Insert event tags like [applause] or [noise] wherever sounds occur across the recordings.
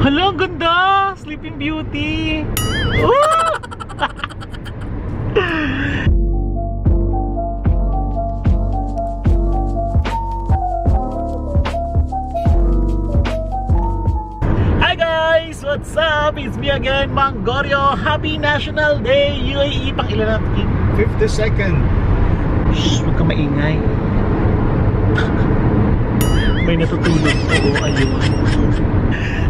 Hala, ang ganda! Sleeping Beauty! Oh! [laughs] Hi guys! What's up? It's me again, Mangorio. Happy National Day! UAE, pang ilan natin? 50 second. Shh, huwag ka maingay. [laughs] May natutulog po, ayun.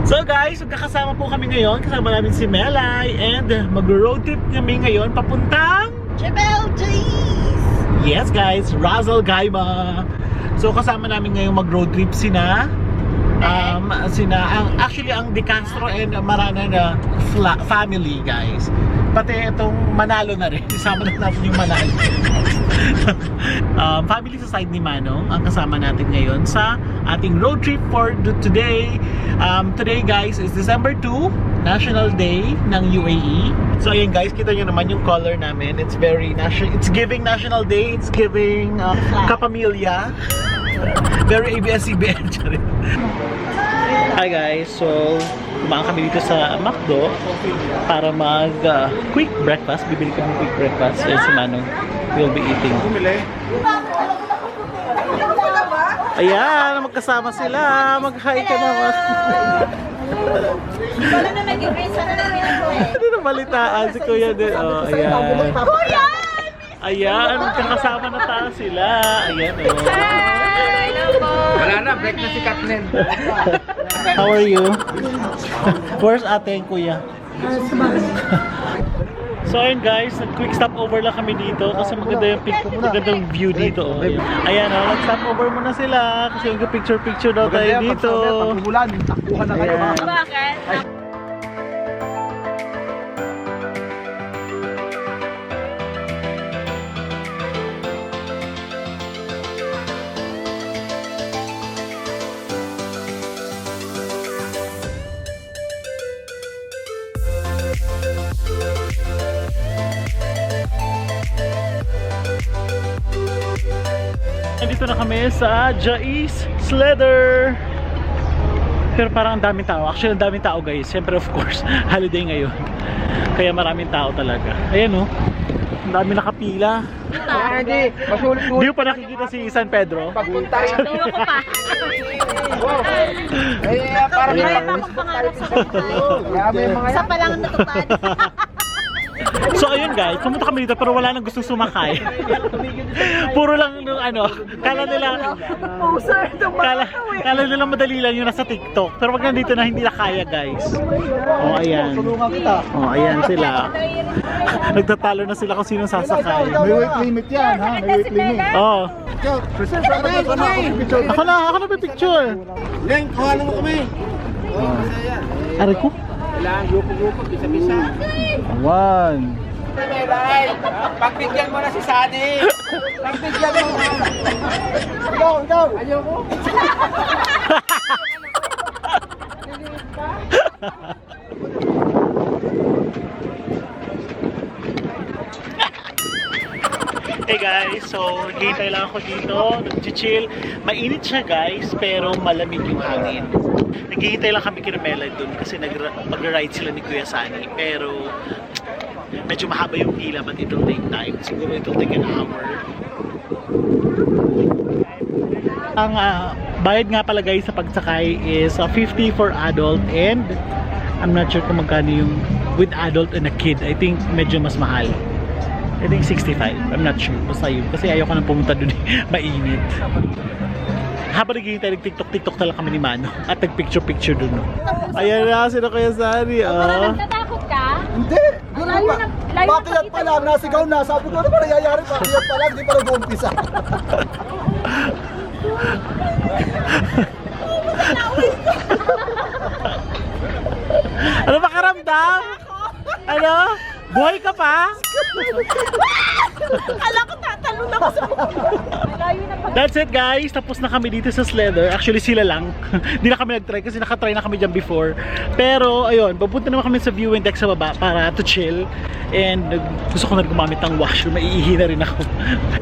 So guys, magkakasama po kami ngayon. Kasama namin si Melay and mag-road trip kami ngayon papuntang Jebel Jais! Yes guys, Razzle Gaima. So kasama namin ngayong mag-road trip sina um, sina ang actually ang De Castro and Marana na fla- family guys. Pati itong Manalo na rin. [laughs] Isama na natin yung Manalo. [laughs] um, family sa side ni Manong ang kasama natin ngayon sa ating road trip for today. Um, today guys is December 2, National Day ng UAE. So ayan guys, kita nyo naman yung color namin. It's very national. It's giving National Day. It's giving uh, kapamilya. [laughs] very ABS-CBN. Hi guys, so kumain kami dito sa McDo para mag uh, quick breakfast. Bibili kami quick breakfast and si Manong will be eating. Ayan, magkasama sila. Mag-hi ka naman. Wala na naging reason na eh. ano na balitaan si Kuya din? Oh, ayan. Kuya! Ayan, magkakasama na tayo sila. Ayan, oh. Po! Wala na, break na si Kathleen. [laughs] How are you? Where's ate and kuya? So ayun guys, quick stop over lang kami dito kasi maganda yung pic magandang view dito. Oh. Ayan, Ayan oh, nag-stop over muna sila kasi mag-picture-picture daw tayo dito. Pag-umulan, takbuhan na kayo. Ayan. Bakit? Nandito na kami sa Jais Sledder. Pero parang ang daming tao. Actually, ang daming tao guys. Siyempre of course, [laughs] holiday ngayon. Kaya maraming tao talaga. Ayan oh. Ang dami nakapila. Hindi. Hindi ko pa nakikita si San Pedro. Pagpunta rin. Tuwa ko pa. Eh, parang akong pangarap sa buhay. Grabe yung mga Isa pa lang ang natupad. [laughs] So ayun guys, pumunta kami dito pero wala nang gustong sumakay. Puro lang nung ano, kala nila Poser kala, kala nila madali lang yung nasa TikTok. Pero pag nandito na hindi na kaya guys. Oh ayan. Oh ayan sila. [laughs] Nagtatalo na sila kung sino sasakay. May weight limit yan, ha? May weight limit. Oh, present, present. ako na, ako na may picture. Leng, kuhanan mo kami. Aray ko. Kailangan grupo-grupo, bisa-bisa. One. Pagbigyan mo na si Sunny. Pagbigyan mo na. Ikaw, ikaw. Ayoko. Hey [laughs] guys, so naghihintay lang ako dito, nag-chill. Mainit siya guys, pero malamig yung hangin. Naghihintay lang kami kina Melay dun kasi nag- mag-ride sila ni Kuya Sani. Pero medyo mahaba yung pila but it'll take time. Siguro it'll take an hour. Ang ah, bayad nga pala guys sa pagsakay is ah, 50 for adult and I'm not sure kung magkano yung with adult and a kid. I think medyo mas mahal. I think 65. I'm not sure. Basta yun. Kasi ayoko nang pumunta dun eh. [laughs] Mainit. Habang naghihintay, nag-tiktok-tiktok na lang kami ni Mano. At nag-picture-picture dun. No? Ayan na, sino kaya Sari? Oh. Natatakot ka? Hindi. Doon Layo pa. na- layo pakita pa lang? Nasigaw na. Sabi ko, ano ba nangyayari? Bakit pa lang? Hindi pa nag-uumpisa. [laughs] Ano ba karamdam? Ano? Buhay ka pa? [laughs] Alam ko tatalon ako sa Layo na pag... That's it guys. Tapos na kami dito sa Slether. Actually sila lang. [laughs] Hindi na kami nag-try kasi nakatry na kami dyan before. Pero ayun, papunta naman kami sa viewing deck sa baba para to chill. And gusto ko na rin gumamit ng washroom. Maiihi na rin ako.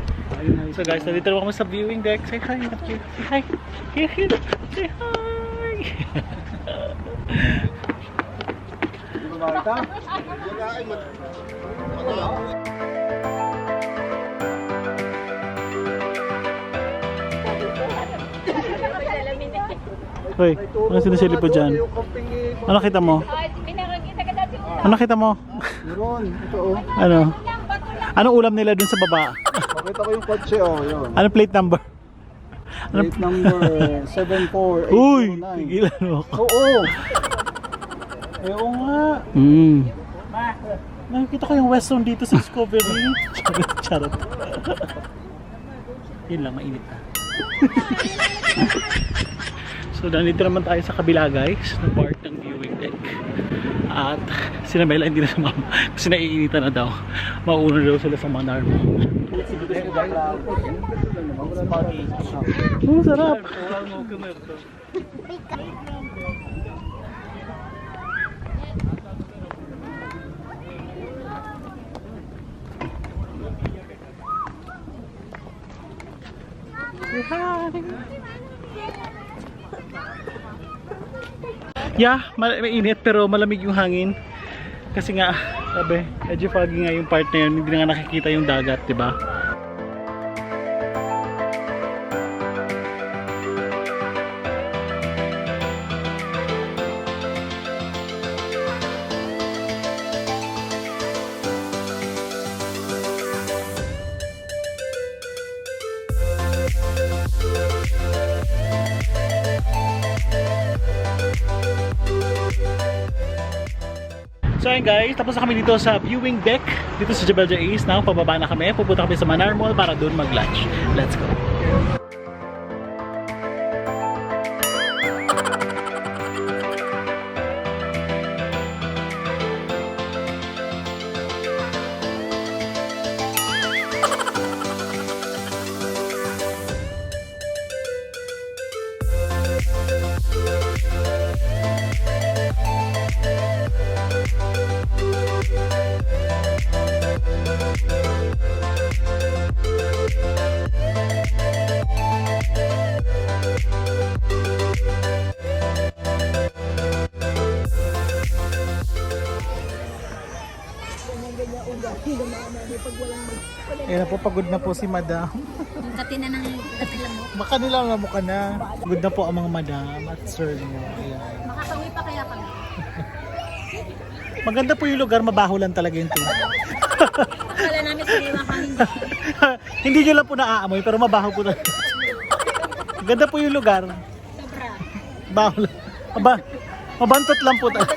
[laughs] so guys, nandito naman kami sa viewing deck. Say hi. Say hi. Say hi. Say hi. Hindi ba makita? Hoy, ano sinasilip po dyan? Ano kita mo? Ano kita mo? Meron. Ito oh. Ano? Anong ulam nila dun sa baba? Pakita ko yung kotse oh. Yun. Ano plate number? Plate number [laughs] 74809. Uy! Tigilan mo ako. Oo. Eh, oo nga. Hmm. Nakikita ko yung West Zone dito sa Discovery. charot, [laughs] charot. Yun lang, mainit na. so, nandito naman tayo sa kabila guys, na part ng viewing deck. At si Namela hindi na sumama kasi naiinitan na daw. Mauna daw sila sa Manarmo. Oh, sarap! Yeah, ma- mainit pero malamig yung hangin. Kasi nga, sabi, medyo foggy nga yung part na yun, hindi na nga nakikita yung dagat, di ba? So ayun guys, tapos na kami dito sa viewing deck dito sa Jebel Jais. Now, pababa na kami. Pupunta kami sa Manar Mall para doon mag-lunch. Let's go. Ayan na po, pagod na po si Madam. Kati na ng mo. Baka nilang na ka na. Pagod na po ang mga Madam at Sir niyo. Ayan. Makakawi pa kaya kami. Maganda po yung lugar, mabaho lang talaga yung tubig. Akala namin sa mga hangin. Hindi nyo lang po naaamoy, pero mabaho po talaga. Ganda po yung lugar. Sobra. Baho lang. Aba, mabantot lang po talaga.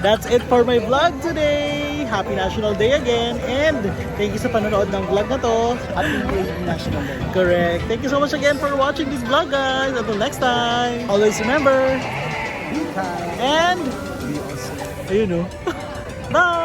That's it for my vlog today. Happy National Day again. And thank you sa panonood ng vlog na to. Happy National Day. Correct. Thank you so much again for watching this vlog, guys. Until next time. Always remember. Be kind. And, Be awesome. ayun o. [laughs] Bye!